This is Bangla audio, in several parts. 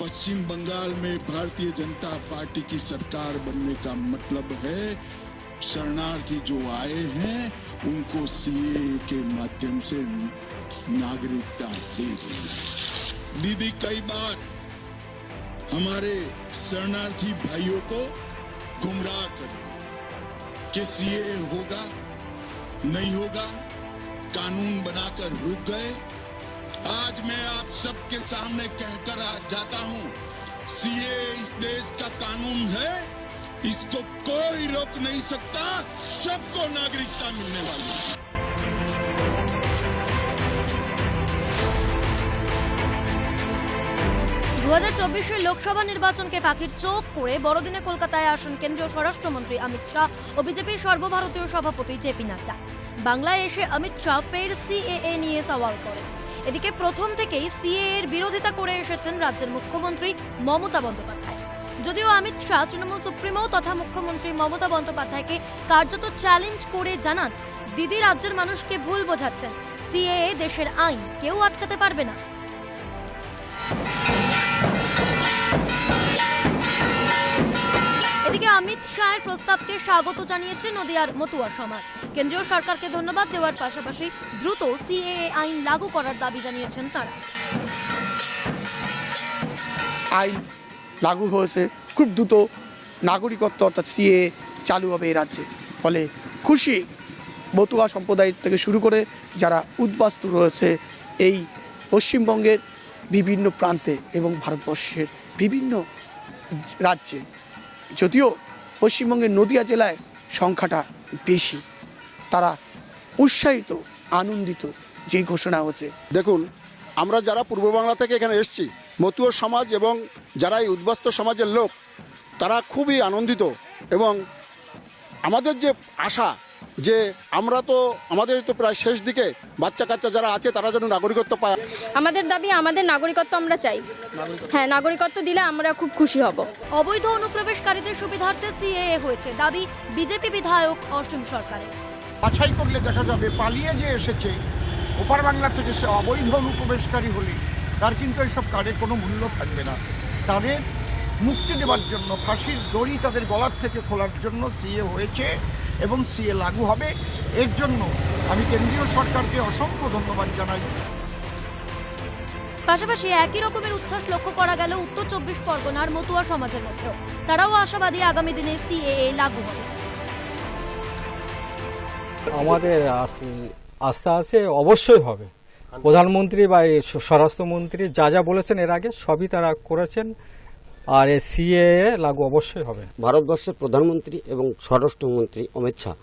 पश्चिम बंगाल में भारतीय जनता पार्टी की सरकार बनने का मतलब है, शरणार्थी जो आए हैं, उनको सीए के माध्यम से नागरिकता दे दी दीदी, कई बार हमारे शरणार्थी भाइयों को गुमराह कर कि सीए होगा, नहीं होगा, कानून बनाकर रुक गए। आज मैं आप सबके सामने इस देश का कानून है इसको कोई रोक नहीं सकता सबको नागरिकता मिलने वाली है দু হাজার চব্বিশের লোকসভা নির্বাচনকে পাখির চোখ করে বড়দিনে কলকাতায় আসেন কেন্দ্রীয় স্বরাষ্ট্রমন্ত্রী অমিত শাহ ও বিজেপির সর্বভারতীয় সভাপতি জেপি নাড্ডা বাংলায় এসে অমিত শাহ ফের সিএএ নিয়ে সওয়াল করেন এদিকে প্রথম থেকেই সিএএ এর বিরোধিতা করে এসেছেন রাজ্যের মুখ্যমন্ত্রী মমতা বন্দ্যোপাধ্যায় যদিও অমিত শাহ, তৃণমূল সুপ্রিমো তথা মুখ্যমন্ত্রী মমতা বন্দ্যোপাধ্যায়কে কার্যত চ্যালেঞ্জ করে জানান, দিদি রাজ্যের মানুষকে ভুল বোঝাচ্ছেন। সিএএ দেশের আইন, কেউ আটকাতে পারবে না। এদিকে অমিত শাহের প্রস্তাবকে স্বাগত জানিয়েছে নদিয়ার মতুয়া সমাজ। কেন্দ্রীয় সরকারকে ধন্যবাদ দেওয়ার পাশাপাশি দ্রুত সিএএ আইন লাগু করার দাবি জানিয়েছেন তারা। আইন লাগু হয়েছে। খুব দ্রুত নাগরিকত্ব অর্থাৎ সিএ চালু হবে এই রাজ্যে। ফলে খুশি বতুয়া সম্প্রদায় থেকে শুরু করে যারা উদ্বাস্তু রয়েছে এই পশ্চিমবঙ্গের বিভিন্ন প্রান্তে এবং ভারতবর্ষের বিভিন্ন রাজ্যে। যদিও পশ্চিমবঙ্গের নদিয়া জেলায় সংখ্যাটা বেশি, তারা উৎসাহিত, আনন্দিত যে ঘোষণা হচ্ছে দেখুন, আমরা যারা পূর্ব বাংলা থেকে এখানে এসেছি মতুয় সমাজ এবং যারা এই উদ্বাস্ত সমাজের লোক তারা খুবই আনন্দিত এবং আমাদের যে আশা যে আমরা তো আমাদের তো প্রায় শেষ দিকে বাচ্চা কাচ্চা যারা আছে তারা যেন নাগরিকত্ব পায়। আমাদের দাবি আমাদের নাগরিকত্ব আমরা চাই। হ্যাঁ নাগরিকত্ব দিলে আমরা খুব খুশি হব। অবৈধ অনুপ্রবেশকারীদের সুবিধার্থে সিএএ হয়েছে। দাবি বিজেপি বিধায়ক অসীম সরকারের। বাছাই করলে দেখা যাবে পালিয়ে যে এসেছে ওপার বাংলা থেকে সে অবৈধ অনুপ্রবেশকারী হলে তার কিন্তু এইসব কার্ডের কোনো মূল্য থাকবে না। তাদের মুক্তি দেওয়ার জন্য ফাঁসির দড়ি তাদের গলার থেকে খোলার জন্য সিএ হয়েছে এবং সিএ লাগু হবে। এর জন্য আমি কেন্দ্রীয় সরকারকে অসংখ্য ধন্যবাদ জানাই। পাশাপাশি একই রকমের উচ্ছ্বাস লক্ষ্য করা গেল উত্তর চব্বিশ পরগনার মতুয়া সমাজের মধ্যেও। তারাও আশাবাদী আগামী দিনে সিএএ লাগু হবে। আমাদের আস- আস্থা আছে অবশ্যই হবে। প্রধানমন্ত্রী বা এই স্বরাষ্ট্রমন্ত্রী যা যা বলেছেন এর আগে সবই তারা করেছেন আর এ সিএএ লাগু অবশ্যই হবে। ভারতবর্ষের প্রধানমন্ত্রী এবং স্বরাষ্ট্রমন্ত্রী অমিত শাহ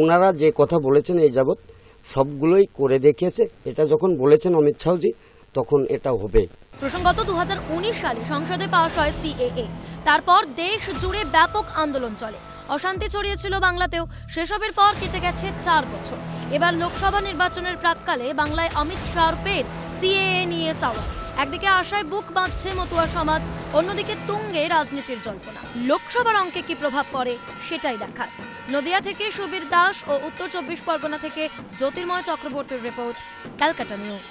ওনারা যে কথা বলেছেন এই যাবৎ সবগুলোই করে দেখিয়েছে। এটা যখন বলেছেন অমিত শাহজি তখন এটা হবে। প্রসঙ্গত দু হাজার উনিশ সালে সংসদে পাশ হয় সিএএ। তারপর দেশ জুড়ে ব্যাপক আন্দোলন চলে। অশান্তি ছড়িয়েছিল বাংলাতেও। সেসবের পর কেটে গেছে চার বছর। এবার লোকসভা নির্বাচনের প্রাককালে বাংলায় অমিত শাহর পেট সিএএ নিয়ে সাওয়া একদিকে আশায় বুক বাঁধছে মতুয়া সমাজ, অন্যদিকে তুঙ্গে রাজনীতির জল্পনা। লোকসভার অঙ্কে কি প্রভাব পড়ে সেটাই দেখার। নদিয়া থেকে সুবীর দাস ও উত্তর চব্বিশ পরগনা থেকে জ্যোতির্ময় চক্রবর্তীর রিপোর্ট, ক্যালকাটা নিউজ।